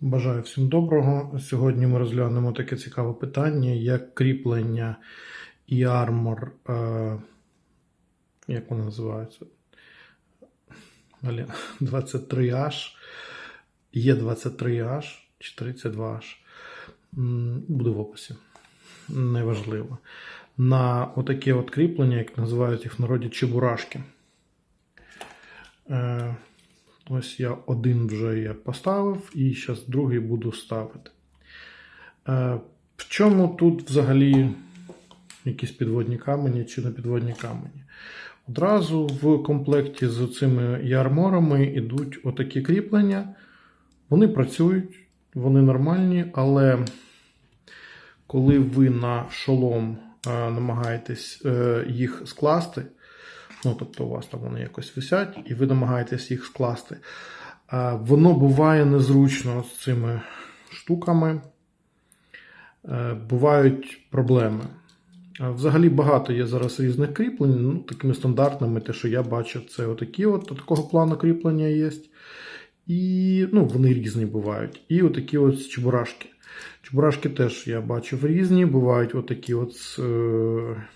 Бажаю всім доброго. Сьогодні ми розглянемо таке цікаве питання, як кріплення і армор. Е, як вони називаються? Блін, 23H, є 23H чи 32H. М, Буде в описі. Неважливо. На отаке от кріплення, як називають їх в народі чебурашки. Е, Ось я один вже я поставив, і зараз другий буду ставити. Е, в чому тут взагалі якісь підводні камені чи не підводні камені? Одразу в комплекті з цими ярморами йдуть отакі кріплення. Вони працюють, вони нормальні, але коли ви на шолом е, намагаєтесь е, їх скласти, ну тобто у вас там вони якось висять, і ви намагаєтесь їх скласти, воно буває незручно з цими штуками, е, бувають проблеми. Взагалі багато є зараз різних кріплень, ну, такими стандартними, те, що я бачив, це отакі от такого плану кріплення є. І ну, вони різні бувають. І отакі от чебурашки. Чебурашки теж я бачив різні, бувають отакі от з е,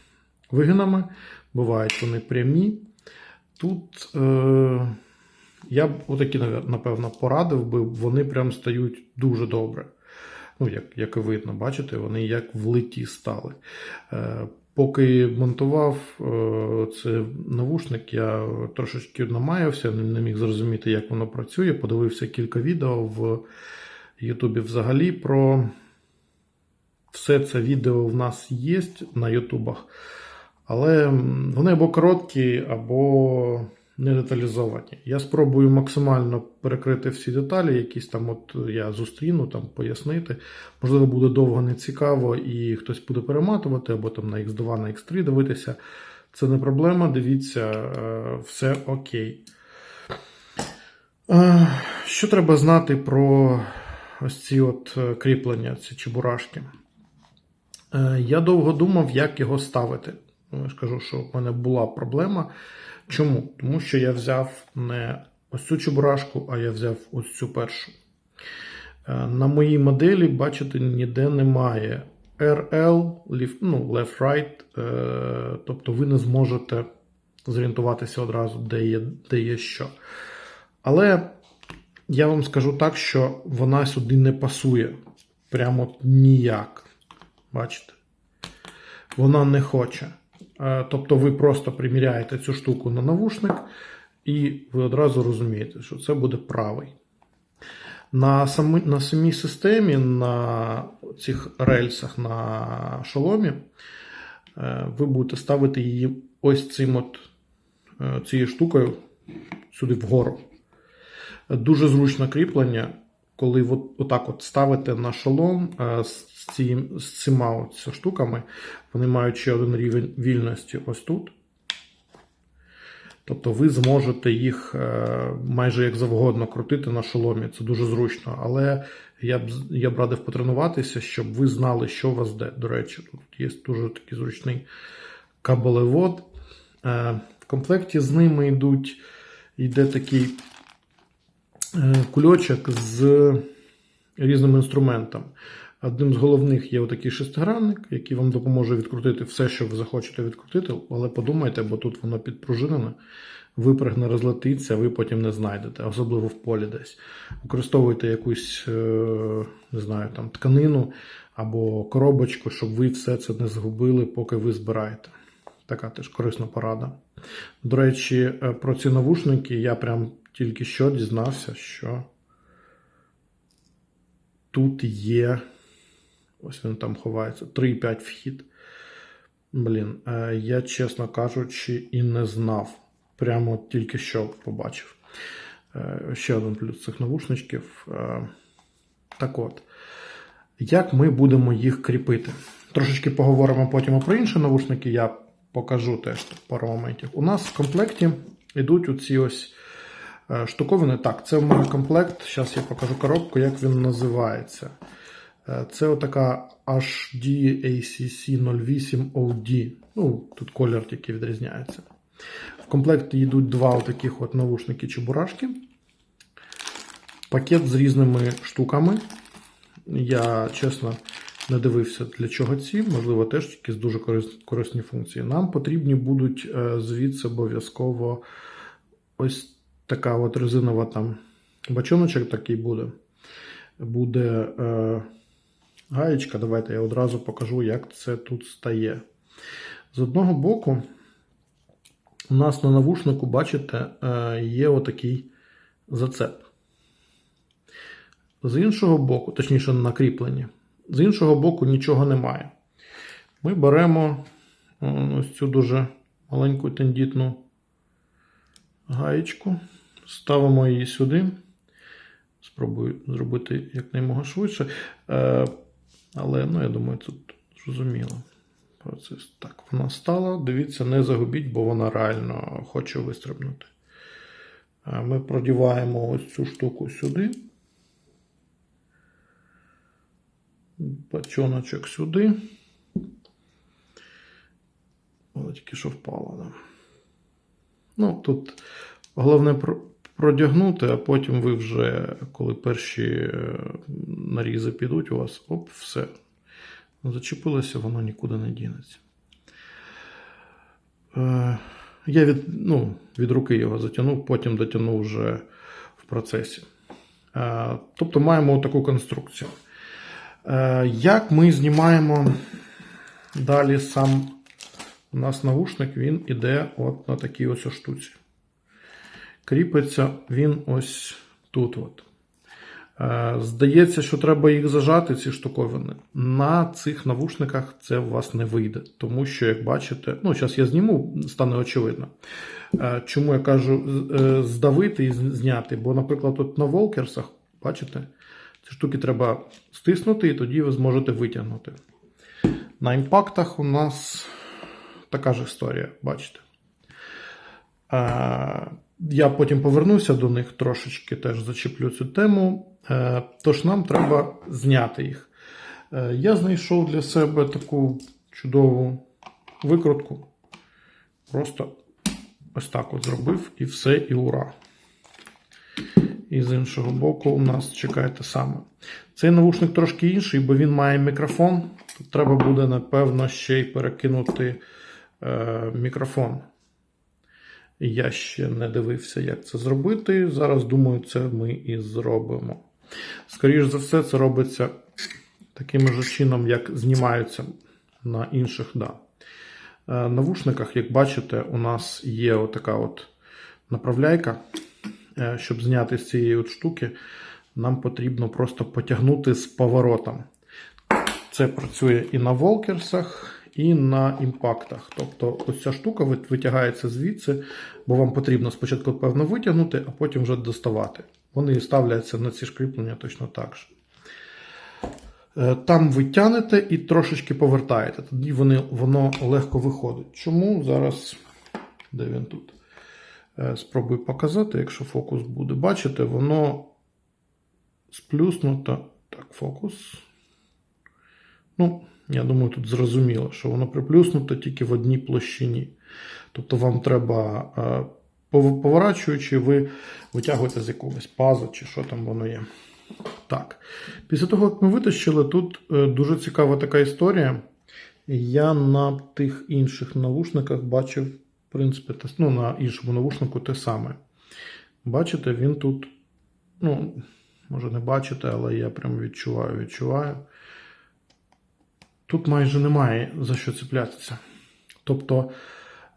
вигинами, бувають вони прямі. Тут е, я б отакі, напевно, порадив би, вони прям стають дуже добре. Ну, як, як і видно, бачите, вони як влиті стали. Е, поки монтував е, це навушник, я трошечки намаявся, не міг зрозуміти, як воно працює. Подивився кілька відео в Ютубі взагалі про все це відео в нас є на Ютубах, але вони або короткі, або не деталізовані. Я спробую максимально перекрити всі деталі, якісь там от я зустріну, там пояснити. Можливо, буде довго не цікаво і хтось буде перематувати, або там на X2, на X3 дивитися. Це не проблема, дивіться, е, все окей. Е, Що треба знати про ось ці от е, кріплення, ці чебурашки? Я довго думав, як його ставити. Ну, Я ж що в мене була проблема. Чому? Тому що я взяв не ось цю чебурашку, а я взяв ось цю першу. Е, На моїй моделі, бачите, ніде немає RL, ну, left right, е, тобто ви не зможете зорієнтуватися одразу, де є, де є що. Але я вам скажу так, що вона сюди не пасує. Прямо ніяк. Бачите? Вона не хоче. Е, Тобто ви просто приміряєте цю штуку на навушник, і ви одразу розумієте, що це буде правий. На, самі, на самій системі, на цих рельсах на шоломі, е, ви будете ставити її ось цим от, е, цією штукою сюди вгору. Дуже зручне кріплення, коли от, отак от ставите на шолом е, з, цим, з цими штуками, вони мають ще один рівень вільності ось тут. Тобто ви зможете їх е, майже як завгодно крутити на шоломі. Це дуже зручно. Але я б, я б радив потренуватися, щоб ви знали, що у вас де. До речі, тут є дуже такий зручний кабелевод. Е, В комплекті з ними йдуть, йде такий кульочок з різним інструментом. Одним з головних є отакий шестигранник, який вам допоможе відкрутити все, що ви захочете відкрутити, але подумайте, бо тут воно підпружинене, випригне, розлетиться, ви потім не знайдете, особливо в полі десь. Використовуйте якусь, е, не знаю, там тканину або коробочку, щоб ви все це не згубили, поки ви збираєте. Така теж корисна порада. До речі, е, про ці навушники я прям тільки що дізнався, що тут є. Ось він там ховається. 3,5 вхід. Блін, е, я, чесно кажучи, і не знав. Прямо тільки що побачив. Е, Ще один плюс цих навушничків. Е, Так от, як ми будемо їх кріпити? Трошечки поговоримо потім про інші навушники, я покажу теж пару моментів. У нас в комплекті йдуть оці ось штуковини. Так, це в мене комплект. Зараз я покажу коробку, як він називається. Е, Це отака HD ACC 08 OD. Ну, тут колір тільки відрізняється. В комплекті йдуть два таких от навушники чебурашки. пакет з різними штуками. Я чесно не дивився, для чого ці, можливо, теж якісь дуже корисні функції. Нам потрібні будуть е, звідси обов'язково ось така от резинова там бачоночок такий буде. Буде е, гаєчка. Давайте я одразу покажу, як це тут стає. З одного боку, у нас на навушнику, бачите, е, є отакий зацеп. З іншого боку, точніше, на кріпленні, з іншого боку нічого немає. Ми беремо ось цю дуже маленьку тендітну гаєчку, ставимо її сюди. Спробую зробити якнаймога швидше. Е, але, ну, я думаю, тут зрозуміло. Процес. Так, вона стала. Дивіться, не загубіть, бо вона реально хоче вистрибнути. Е, Ми продіваємо ось цю штуку сюди. Бачоночок сюди. Вона тільки що впала. Да. Ну, тут головне продягнути, а потім ви вже, коли перші е, нарізи підуть, у вас оп, все. Зачепилося, воно нікуди не дінеться. Е, Я від, ну, від руки його затягнув, потім дотягнув вже в процесі. Е, Тобто маємо таку конструкцію. Як ми знімаємо далі сам у нас навушник, він іде от на такій ось штуці. Кріпиться він ось тут. От. Е, Здається, що треба їх зажати, ці штуковини. На цих навушниках це у вас не вийде. Тому що, як бачите, ну, зараз я зніму, стане очевидно. Е, Чому я кажу е, здавити і зняти? Бо, наприклад, тут на волкерсах, бачите, ці штуки треба стиснути, і тоді ви зможете витягнути. На імпактах у нас така ж історія, бачите. Я потім повернуся до них трошечки, теж зачеплю цю тему. Е, Тож нам треба зняти їх. Е, Я знайшов для себе таку чудову викрутку. Просто ось так от зробив і все, і ура. І з іншого боку, у нас чекає те саме. Цей навушник трошки інший, бо він має мікрофон. Тут треба буде, напевно, ще й перекинути е, мікрофон. Я ще не дивився, як це зробити. Зараз, думаю, це ми і зробимо. Скоріше за все, це робиться таким же чином, як знімаються на інших да. Е, навушниках, як бачите, у нас є отака от направляйка. Е, Щоб зняти з цієї от штуки, нам потрібно просто потягнути з поворотом. Це працює і на волкерсах, і на імпактах. Тобто, ось ця штука витягається звідси, бо вам потрібно спочатку, певно, витягнути, а потім вже доставати. Вони ставляться на ці ж кріплення точно так же. Е, Там ви тянете і трошечки повертаєте. Тоді вони, воно легко виходить. Чому зараз. Де він тут? Е, Спробую показати, якщо фокус буде. Бачите, воно сплюснуто. Так, фокус. Ну, я думаю, тут зрозуміло, що воно приплюснуто тільки в одній площині. Тобто вам треба, е, поворачуючи, ви витягуєте з якогось паза чи що там воно є. Так. Після того, як ми витащили, тут е, дуже цікава така історія. Я на тих інших навушниках бачив, в принципі, те, ну, на іншому навушнику те саме. Бачите, він тут, ну, може не бачите, але я прям відчуваю, відчуваю. Тут майже немає за що цеплятися. Тобто,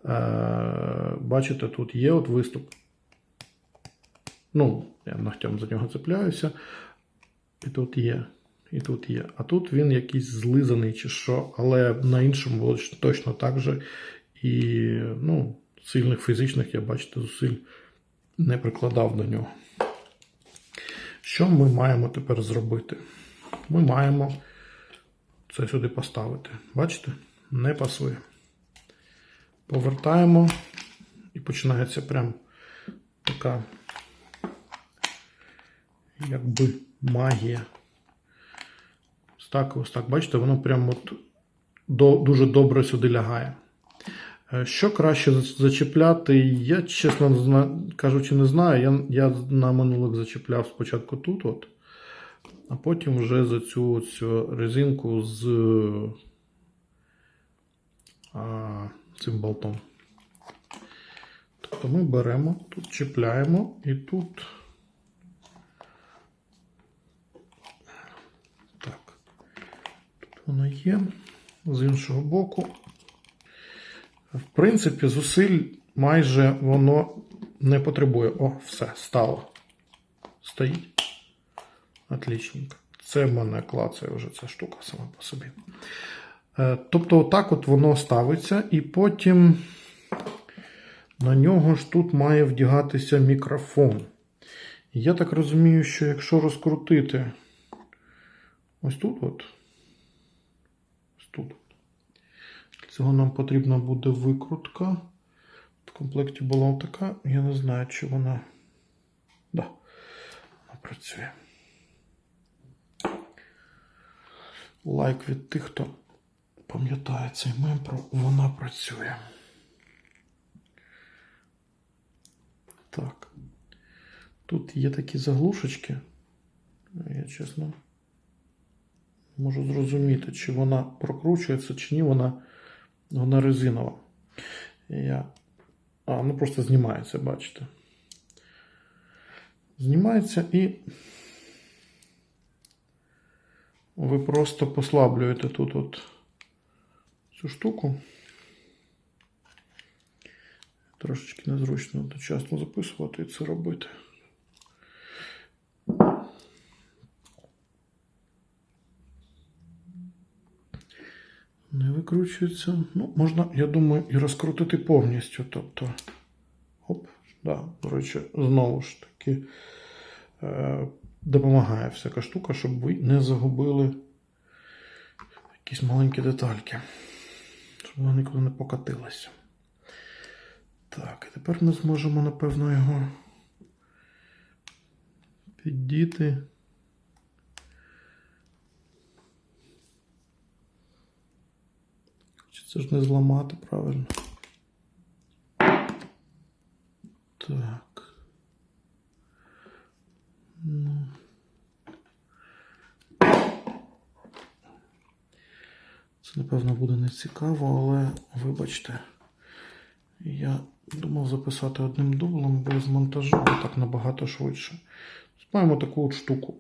е- бачите, тут є от виступ. Ну, я ногтем за нього цепляюся. І тут є. І тут є. А тут він якийсь злизаний чи що, але на іншому було точно так же. І ну, сильних фізичних, я бачите, зусиль не прикладав до нього. Що ми маємо тепер зробити? Ми маємо це сюди поставити. Бачите? Не пасує. Повертаємо і починається прям така якби магія. Ось так, ось так. Бачите, воно прям от до, дуже добре сюди лягає. Е, Що краще зачіпляти? Я, чесно кажучи, не знаю. Я, я на минулих зачіпляв спочатку тут, от, а потім вже за цю, цю резинку з а, цим болтом. Тобто ми беремо, тут чіпляємо і тут. Так. Тут воно є. З іншого боку. В принципі, зусиль майже воно не потребує. О, все, стало. Стоїть. Отлічненько. Це в мене клацає вже ця штука сама по собі. Е, Тобто, отак от воно ставиться, і потім на нього ж тут має вдягатися мікрофон. Я так розумію, що якщо розкрутити ось тут, от, ось тут. Цього нам потрібна буде викрутка. В комплекті була така. Я не знаю, чи вона. Да, вона працює. Лайк від тих, хто пам'ятає цей мем про вона працює. Так. Тут є такі заглушечки. Я чесно можу зрозуміти, чи вона прокручується, чи ні, вона, вона резинова. Я... А, ну просто знімається, бачите. Знімається і ви просто послаблюєте тут от цю штуку. Трошечки незручно одночасно записувати і це робити. Не викручується. Ну, можна, я думаю, і розкрутити повністю. Тобто, оп, да, до речі, знову ж таки е, допомагає всяка штука, щоб ви не загубили якісь маленькі детальки. Щоб вона нікуди не покатилася. Так, і тепер ми зможемо, напевно, його піддіти. Це ж не зламати правильно? Так. Ну. Це, напевно, буде не цікаво, але вибачте. Я думав записати одним дублем без монтажу, бо так набагато швидше. Маємо таку от штуку.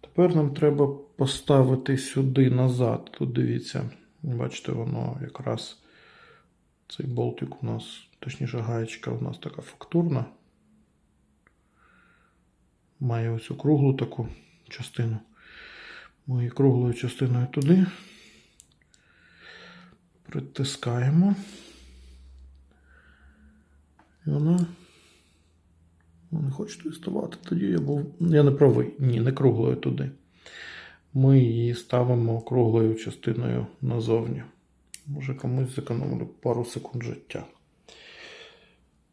Тепер нам треба поставити сюди назад. Тут дивіться, бачите, воно якраз цей болтик у нас, точніше, гаєчка у нас така фактурна. Має ось круглу таку частину. Ми круглою частиною туди. Притискаємо. І вона. вона не хоче тестувати. Тоді я був. Я не правий. Ні, не круглою туди. Ми її ставимо круглою частиною назовні. Може комусь зекономили пару секунд життя.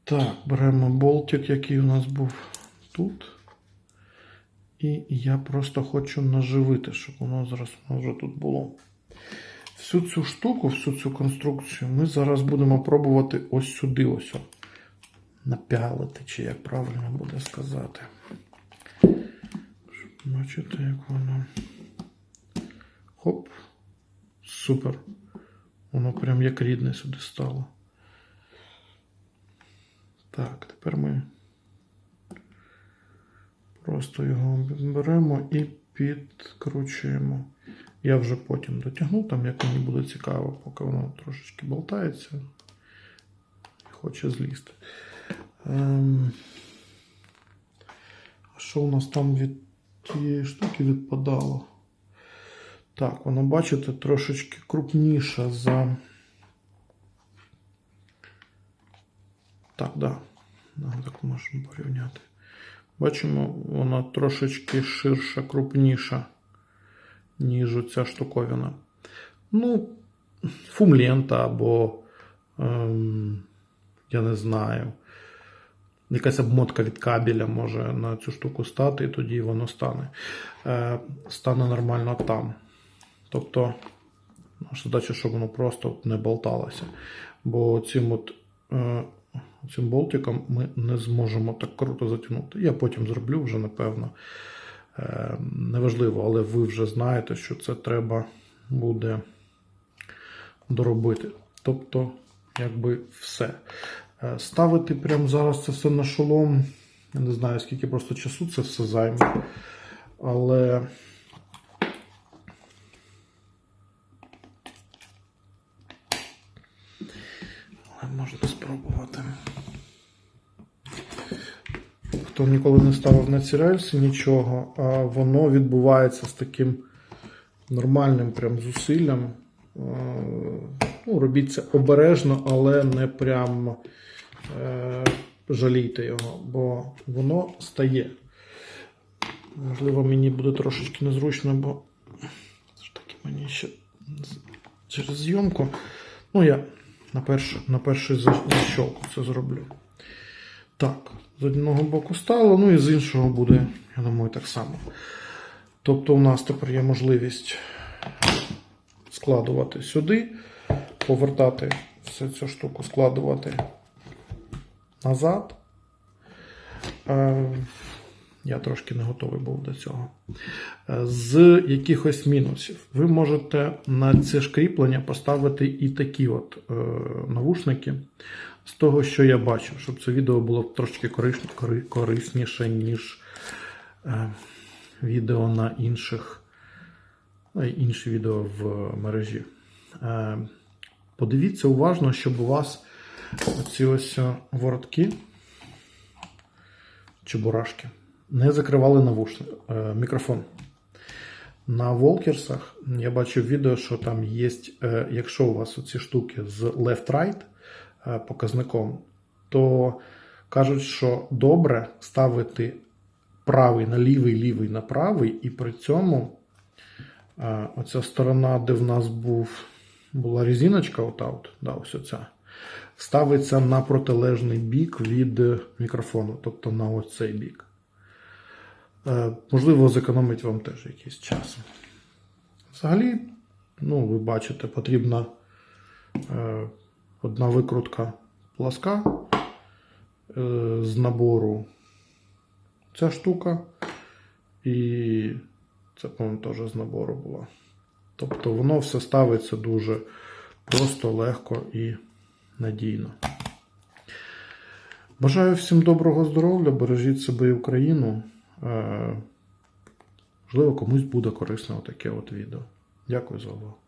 Так, беремо болтик, який у нас був тут. І я просто хочу наживити, щоб воно зараз вже тут було. Всю цю штуку, всю цю конструкцію ми зараз будемо пробувати ось сюди ось. Напялити, чи як правильно буде сказати. Щоб бачите, як воно. Хоп. Супер. Воно прям як рідне сюди стало. Так, тепер ми просто його беремо і підкручуємо. Я вже потім дотягну, там як мені буде цікаво, поки воно трошечки болтається і хоче злізти. Ем... А що у нас там від тієї штуки відпадало? Так, воно, бачите, трошечки крупніше за. Так, да так можемо порівняти. Бачимо, вона трошечки ширша, крупніша, ніж оця штуковина. Ну, фумлента або, ем, я не знаю, якась обмотка від кабеля може на цю штуку стати, і тоді воно стане. Е, стане нормально там. Тобто, Наша задача, щоб воно просто не болталося. Бо цим от е, цим болтиком ми не зможемо так круто затягнути. Я потім зроблю вже, напевно. Е, неважливо, але ви вже знаєте, що це треба буде доробити. Тобто, якби все. Е, Ставити прямо зараз це все на шолом. Я не знаю, скільки просто часу це все займе. Але. Але можна спробувати. Хто ніколи не ставив на ці рельси нічого, а воно відбувається з таким нормальним прям зусиллям. Ну, робіть це обережно, але не прям е, жалійте його, бо воно стає. Можливо, мені буде трошечки незручно, бо таки мені ще через зйомку. Ну, я на, перш, на перший за- защолку це зроблю. Так, з одного боку стало, ну і з іншого буде, я думаю, так само. Тобто, у нас тепер є можливість складувати сюди, повертати всю цю штуку, складувати назад. Е, Я трошки не готовий був до цього. Е, З якихось мінусів. Ви можете на це ж кріплення поставити і такі от е, навушники. З того, що я бачив, щоб це відео було трошки корисніше, ніж е, відео на інших, інші відео в мережі. Е, подивіться уважно, щоб у вас ці ось е, воротки чебурашки не закривали навушник, мікрофон. На волкерсах я бачив відео, що там є, якщо у вас оці штуки з left-right показником, то кажуть, що добре ставити правий на лівий, лівий на правий, і при цьому е, оця сторона, де в нас був, була резиночка, ота от, да, ось оця, ставиться на протилежний бік від мікрофону, тобто на оцей бік. Е, Можливо, зекономить вам теж якийсь час. Взагалі, ну, ви бачите, потрібна е, одна викрутка пласка е, з набору ця штука. І це, по-моєму, теж з набору була. Тобто воно все ставиться дуже просто, легко і надійно. Бажаю всім доброго здоров'я, бережіть себе і Україну. Е, Можливо, комусь буде корисно таке от відео. Дякую за увагу.